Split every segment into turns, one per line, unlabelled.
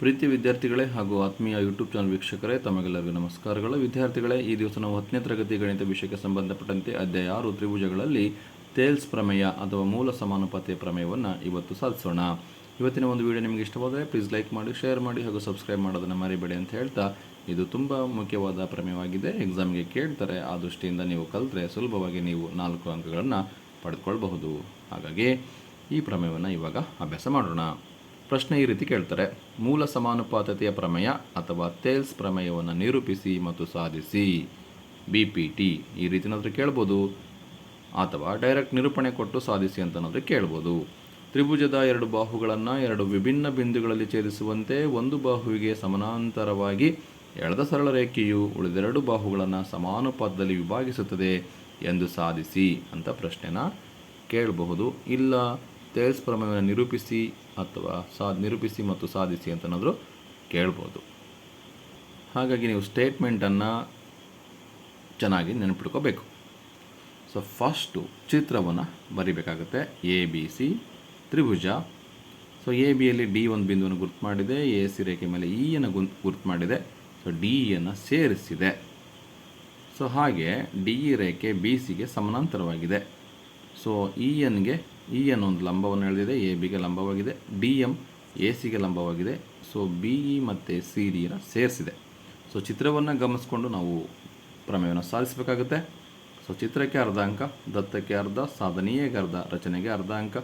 ಪ್ರೀತಿ ವಿದ್ಯಾರ್ಥಿಗಳೇ ಹಾಗೂ ಆತ್ಮೀಯ ಯೂಟ್ಯೂಬ್ ಚಾನಲ್ ವೀಕ್ಷಕರೇ, ತಮಗೆಲ್ಲರಿಗೂ ನಮಸ್ಕಾರಗಳು. ವಿದ್ಯಾರ್ಥಿಗಳೇ, ಈ ದಿವಸ ನಾವು ಹತ್ತನೇ ತರಗತಿ ಗಣಿತ ವಿಷಯಕ್ಕೆ ಸಂಬಂಧಪಟ್ಟಂತೆ ಅಧ್ಯಾಯ ಆರು ತ್ರಿಭುಜಗಳಲ್ಲಿ ತೇಲ್ಸ್ ಪ್ರಮೇಯ ಅಥವಾ ಮೂಲ ಸಮಾನುಪಾತಿಯ ಪ್ರಮೇಯವನ್ನು ಇವತ್ತು ಸಾಧಿಸೋಣ. ಇವತ್ತಿನ ಒಂದು ವಿಡಿಯೋ ನಿಮಗೆ ಇಷ್ಟವಾದರೆ ಪ್ಲೀಸ್ ಲೈಕ್ ಮಾಡಿ ಶೇರ್ ಮಾಡಿ ಹಾಗೂ ಸಬ್ಸ್ಕ್ರೈಬ್ ಮಾಡೋದನ್ನು ಮರಿಬೇಡಿ ಅಂತ ಹೇಳ್ತಾ ಇದು ತುಂಬ ಮುಖ್ಯವಾದ ಪ್ರಮೇಯವಾಗಿದೆ. ಎಕ್ಸಾಮ್ಗೆ ಕೇಳ್ತಾರೆ, ಆ ದೃಷ್ಟಿಯಿಂದ ನೀವು ಕಲಿತ್ರೆ ಸುಲಭವಾಗಿ ನೀವು ನಾಲ್ಕು ಅಂಕಗಳನ್ನು ಪಡೆದುಕೊಳ್ಬಹುದು ಹಾಗಾಗಿ ಈ ಪ್ರಮೇಯವನ್ನು ಇವಾಗ ಅಭ್ಯಾಸ ಮಾಡೋಣ. ಪ್ರಶ್ನೆ ಈ ರೀತಿ ಕೇಳ್ತಾರೆ. ಮೂಲ ಸಮಾನುಪಾತತೆಯ ಪ್ರಮೇಯ ಅಥವಾ ತೇಲ್ಸ್ ಪ್ರಮೇಯವನ್ನು ನಿರೂಪಿಸಿ ಮತ್ತು ಸಾಧಿಸಿ. ಬಿ ಪಿ ಟಿ ಈ ರೀತಿನಾದರೂ ಕೇಳ್ಬೋದು. ಅಥವಾ ಡೈರೆಕ್ಟ್ ನಿರೂಪಣೆ ಕೊಟ್ಟು ಸಾಧಿಸಿ ಅಂತನಾದರೂ ಕೇಳ್ಬೋದು. ತ್ರಿಭುಜದ ಎರಡು ಬಾಹುಗಳನ್ನು ಎರಡು ವಿಭಿನ್ನ ಬಿಂದುಗಳಲ್ಲಿ ಛೇದಿಸುವಂತೆ ಒಂದು ಬಾಹುವಿಗೆ ಸಮಾನಾಂತರವಾಗಿ ಎಳೆದ ಸರಳ ರೇಖೆಯು ಉಳಿದೆರಡು ಬಾಹುಗಳನ್ನು ಸಮಾನುಪಾತದಲ್ಲಿ ವಿಭಾಗಿಸುತ್ತದೆ ಎಂದು ಸಾಧಿಸಿ ಅಂತ ಪ್ರಶ್ನೆನ ಕೇಳಬಹುದು. ಇಲ್ಲ. ತೇಲ್ಸ್ ಪ್ರಮೇಯವನ್ನು ನಿರೂಪಿಸಿ ಅಥವಾ ಸಾ ನಿರೂಪಿಸಿ ಮತ್ತು ಸಾಧಿಸಿ ಅಂತನಾದರೂ ಕೇಳ್ಬೋದು. ಹಾಗಾಗಿ ನೀವು ಸ್ಟೇಟ್ಮೆಂಟನ್ನು ಚೆನ್ನಾಗಿ ನೆನಪಿಟ್ಕೋಬೇಕು. ಸೊ ಫಸ್ಟು ಚಿತ್ರವನ್ನು ಬರಿಬೇಕಾಗುತ್ತೆ. ಎ ಬಿ ಸಿ ತ್ರಿಭುಜ. ಸೊ ಎ ಬಿಯಲ್ಲಿ ಡಿ ಒಂದು ಬಿಂದುವನ್ನು ಗುರುತು ಮಾಡಿದೆ. ಎ ಸಿ ರೇಖೆ ಮೇಲೆ ಇ ಗುನ್, ಗುರುತು ಮಾಡಿದೆ. ಸೊ ಡಿ ಇಯನ್ನು ಸೇರಿಸಿದೆ. ಸೊ ಹಾಗೆ ಡಿ ಇ ರೇಖೆ ಬಿ ಸಿಗೆ ಸಮಾನಾಂತರವಾಗಿದೆ. ಸೊ ಇ ಎನ್ಗೆ ಇ ಎನ್ ಒಂದು ಲಂಬವನ್ನು ಎಳೆದಿದೆ, ಎ ಬಿಗೆ ಲಂಬವಾಗಿದೆ, ಡಿ ಎಂ ಎ ಸಿಗೆ ಲಂಬವಾಗಿದೆ. ಸೊ ಬಿ ಇ ಮತ್ತು ಸಿ ಡಿನ ಸೇರಿಸಿದೆ. ಸೊ ಚಿತ್ರವನ್ನು ಗಮನಿಸ್ಕೊಂಡು ನಾವು ಪ್ರಮೇಯವನ್ನು ಸಾಧಿಸಬೇಕಾಗುತ್ತೆ. ಸೊ ಚಿತ್ರಕ್ಕೆ ಅರ್ಧ ಅಂಕ, ದತ್ತಕ್ಕೆ ಅರ್ಧ ಸಾಧನೆಯೇಗೆ ಅರ್ಧ, ರಚನೆಗೆ ಅರ್ಧ ಅಂಕ,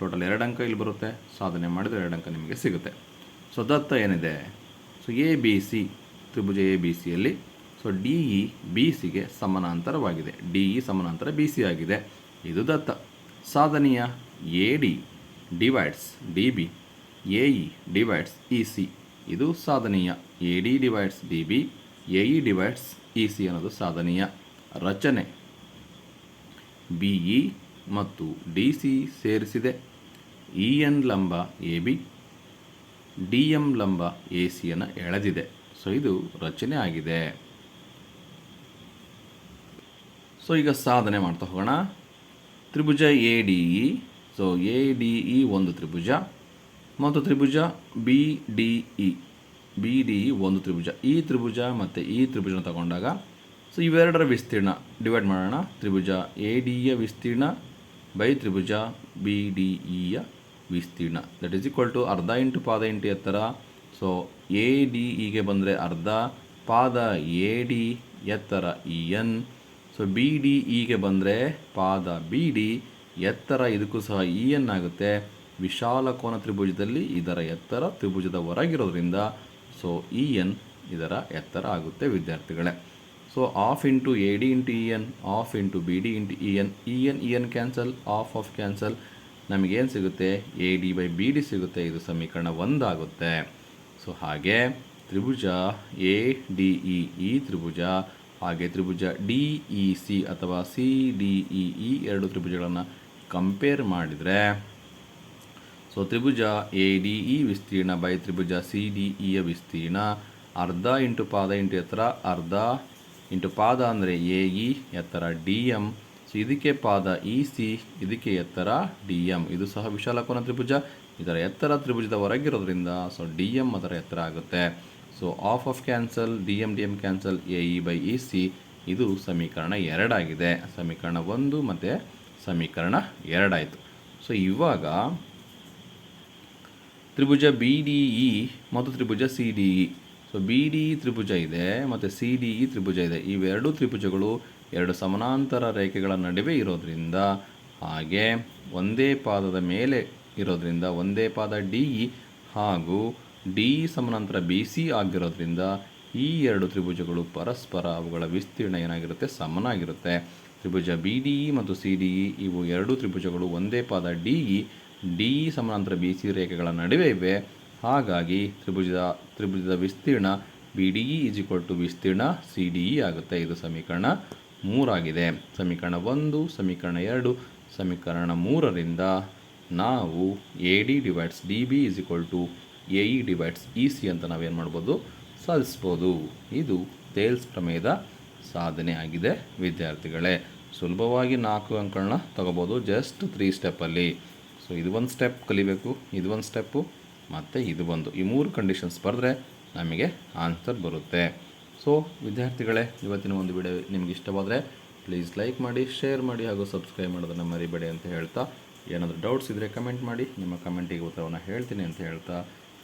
ಟೋಟಲ್ ಎರಡು ಅಂಕ ಇಲ್ಲಿ ಬರುತ್ತೆ. ಸಾಧನೆ ಮಾಡಿದರೆ ಎರಡು ಅಂಕ ನಿಮಗೆ ಸಿಗುತ್ತೆ. ಸೊ ದತ್ತ ಏನಿದೆ? ಸೊ ಎ ಬಿ ಸಿ, ತ್ರಿಭುಜ ಎ ಬಿ ಸಿಯಲ್ಲಿ ಸೊ ಡಿ ಇ ಬಿ ಸಿಗೆ ಸಮಾನಾಂತರವಾಗಿದೆ. ಡಿ ಇ ಸಮಾನಾಂತರ ಬಿ ಸಿ ಆಗಿದೆ. ಇದು ದತ್ತ. ಸಾಧನೆಯ A D divides D B A E divides E C ಇದು ಸಾಧನೀಯ A D divides D B A E divides E C ಅನ್ನೋದು ಸಾಧನೀಯ ರಚನೆ. ಬಿ ಇ ಮತ್ತು ಡಿ ಸಿ ಸೇರಿಸಿದೆ. ಇ ಎನ್ ಲಂಬ ಎ ಬಿ, ಡಿ ಎಂ ಲಂಬ ಎ ಸಿಯನ್ನು ಎಳೆದಿದೆ. ಸೊ ಇದು ರಚನೆ ಆಗಿದೆ. ಸೊ ಈಗ ಸಾಧನೆ ಮಾಡ್ತಾ ಹೋಗೋಣ. ತ್ರಿಭುಜ A D E. So A D E ಒಂದು ತ್ರಿಭುಜ. ಮತ್ತು ತ್ರಿಭುಜ B D E. B D E ಒಂದು ತ್ರಿಭುಜ. ಈ ತ್ರಿಭುಜ ಮತ್ತು ಈ ತ್ರಿಭುಜನ ತಗೊಂಡಾಗ ಸೊ ಇವೆರಡರ ವಿಸ್ತೀರ್ಣ ಡಿವೈಡ್ ಮಾಡೋಣ. ತ್ರಿಭುಜ ಎ ಡಿ ಯ ವಿಸ್ತೀರ್ಣ ಬೈ ತ್ರಿಭುಜ ಬಿ ಡಿ ಇಯ ವಿಸ್ತೀರ್ಣ. ದಟ್ ಈಸ್ ಈಕ್ವಲ್ ಟು ಅರ್ಧ ಇಂಟು ಪಾದ ಇಂಟು ಎತ್ತರ. ಸೊ ಎ ಡಿ ಇಗೆ ಬಂದರೆ ಅರ್ಧ, ಪಾದ ಎ ಡಿ ಎತ್ತರ E N. So B D ಇಗೆ ಬಂದರೆ ಪಾದ ಬಿ ಡಿ ಎತ್ತರ ಇದಕ್ಕೂ ಸಹ ಇ ಎನ್ ಆಗುತ್ತೆ ವಿಶಾಲ ಕೋನ ತ್ರಿಭುಜದಲ್ಲಿ ಇದರ ಎತ್ತರ ತ್ರಿಭುಜದ ಹೊರಗಿರೋದ್ರಿಂದ ಸೊ ಇ ಎನ್ ಇದರ ಎತ್ತರ ಆಗುತ್ತೆ ವಿದ್ಯಾರ್ಥಿಗಳೇ. So half into A D into E N half into B D into E N E N E N cancel half half cancel ನಮಗೇನು ಸಿಗುತ್ತೆ? A D by B D ಸಿಗುತ್ತೆ. ಇದು ಸಮೀಕರಣ ಒಂದಾಗುತ್ತೆ. So ಹಾಗೆ ತ್ರಿಭುಜ ಎ ಡಿ ಇ ಈ ತ್ರಿಭುಜ ಹಾಗೆ ತ್ರಿಭುಜ ಡಿ ಇ ಸಿ ಅಥವಾ ಸಿ ಡಿ ಇ ಈ ಎರಡು ತ್ರಿಭುಜಗಳನ್ನು ಕಂಪೇರ್ ಮಾಡಿದರೆ ಸೊ ತ್ರಿಭುಜ ಎ ಡಿ ಇ ವಿಸ್ತೀರ್ಣ ಬೈ ತ್ರಿಭುಜ ಸಿ ಡಿ ಇಯ ವಿಸ್ತೀರ್ಣ ಅರ್ಧ ಇಂಟು ಪಾದ ಇಂಟು ಎತ್ತರ, ಅರ್ಧ ಇಂಟು ಪಾದ ಅಂದರೆ ಎ ಇ ಎತ್ತರ ಡಿ ಎಂ ಸೊ ಇದಕ್ಕೆ ಪಾದ ಇ ಸಿ ಇದಕ್ಕೆ ಎತ್ತರ ಡಿ ಎಂ ಇದು ಸಹ ವಿಶಾಲ ಕೋನ ತ್ರಿಭುಜ. ಇದರ ಎತ್ತರ ತ್ರಿಭುಜದ ಹೊರಗಿರೋದ್ರಿಂದ ಸೊ ಡಿ ಎಂ ಅದರ ಎತ್ತರ ಆಗುತ್ತೆ. So half half cancel D M D M cancel A E by E C ಇದು ಸಮೀಕರಣ ಎರಡಾಗಿದೆ ಸಮೀಕರಣ ಒಂದು ಮತ್ತು ಸಮೀಕರಣ ಎರಡಾಯಿತು ಸೊ ಇವಾಗ ತ್ರಿಭುಜ ಬಿ ಡಿ ಇ ಮತ್ತು ತ್ರಿಭುಜ C D E so B D E ತ್ರಿಭುಜ ಇದೆ, ಮತ್ತು ಸಿ ಡಿ ಇ ತ್ರಿಭುಜ ಇದೆ. ಇವೆರಡೂ ತ್ರಿಭುಜಗಳು ಎರಡು ಸಮಾನಾಂತರ ರೇಖೆಗಳ ನಡುವೆ ಇರೋದರಿಂದ ಹಾಗೆ ಒಂದೇ ಪಾದದ ಮೇಲೆ ಇರೋದರಿಂದ ಒಂದೇ ಪಾದ ಡಿ ಇ ಹಾಗೂ ಡಿ ಸಮಾನಾಂತರ ಬಿ ಸಿ ಆಗಿರೋದ್ರಿಂದ ಈ ಎರಡು ತ್ರಿಭುಜಗಳು ಪರಸ್ಪರ ಅವುಗಳ ವಿಸ್ತೀರ್ಣ ಏನಾಗಿರುತ್ತೆ? ಸಮನಾಗಿರುತ್ತೆ. ತ್ರಿಭುಜ ಬಿ ಡಿ ಇ ಮತ್ತು ಸಿ ಡಿ ಇ ಇವು ಎರಡು ತ್ರಿಭುಜಗಳು ಒಂದೇ ಪಾದ ಡಿ ಇ, ಡಿ ಸಮಾನಾಂತರ ಬಿ ಸಿ ರೇಖೆಗಳ ನಡುವೆ ಇವೆ. ಹಾಗಾಗಿ ತ್ರಿಭುಜದ ತ್ರಿಭುಜದ ವಿಸ್ತೀರ್ಣ B D E is equal to ವಿಸ್ತೀರ್ಣ ಸಿ ಡಿ ಇ ಆಗುತ್ತೆ. ಇದು ಸಮೀಕರಣ ಮೂರಾಗಿದೆ. ಸಮೀಕರಣ ಒಂದು, ಸಮೀಕರಣ ಎರಡು, ಸಮೀಕರಣ ಮೂರರಿಂದ ನಾವು A D divides D B is equal to A E divides E C ಅಂತ ನಾವೇನು ಮಾಡ್ಬೋದು? ಸಾಧಿಸ್ಬೋದು ಇದು ತೇಲ್ಸ್ ಪ್ರಮೇಯದ ಸಾಧನೆ ಆಗಿದೆ, ವಿದ್ಯಾರ್ಥಿಗಳೇ. ಸುಲಭವಾಗಿ ನಾಲ್ಕು ಅಂಕಗಳನ್ನ ತಗೋಬೋದು ಜಸ್ಟ್ ತ್ರೀ ಸ್ಟೆಪ್ಪಲ್ಲಿ ಸೊ, ಇದು ಒಂದು ಸ್ಟೆಪ್ ಕಲಿಬೇಕು, ಇದು ಒಂದು ಸ್ಟೆಪ್ಪು, ಮತ್ತು ಇದು ಒಂದು. ಈ ಮೂರು ಕಂಡೀಷನ್ಸ್ ಬರೆದ್ರೆ ನಮಗೆ ಆನ್ಸರ್ ಬರುತ್ತೆ. ಸೊ, ವಿದ್ಯಾರ್ಥಿಗಳೇ, ಇವತ್ತಿನ ಒಂದು ವಿಡಿಯೋ ನಿಮ್ಗೆ ಇಷ್ಟವಾದರೆ ಪ್ಲೀಸ್ ಲೈಕ್ ಮಾಡಿ, ಶೇರ್ ಮಾಡಿ ಹಾಗೂ ಸಬ್ಸ್ಕ್ರೈಬ್ ಮಾಡೋದನ್ನು ಮರಿಬೇಡಿ ಅಂತ ಹೇಳ್ತಾ. ಏನಾದರೂ ಡೌಟ್ಸ್ ಇದ್ದರೆ ಕಮೆಂಟ್ ಮಾಡಿ, ನಿಮ್ಮ ಕಮೆಂಟಿಗೆ ಉತ್ತರವನ್ನು ಹೇಳ್ತೀನಿ ಅಂತ ಹೇಳ್ತಾ.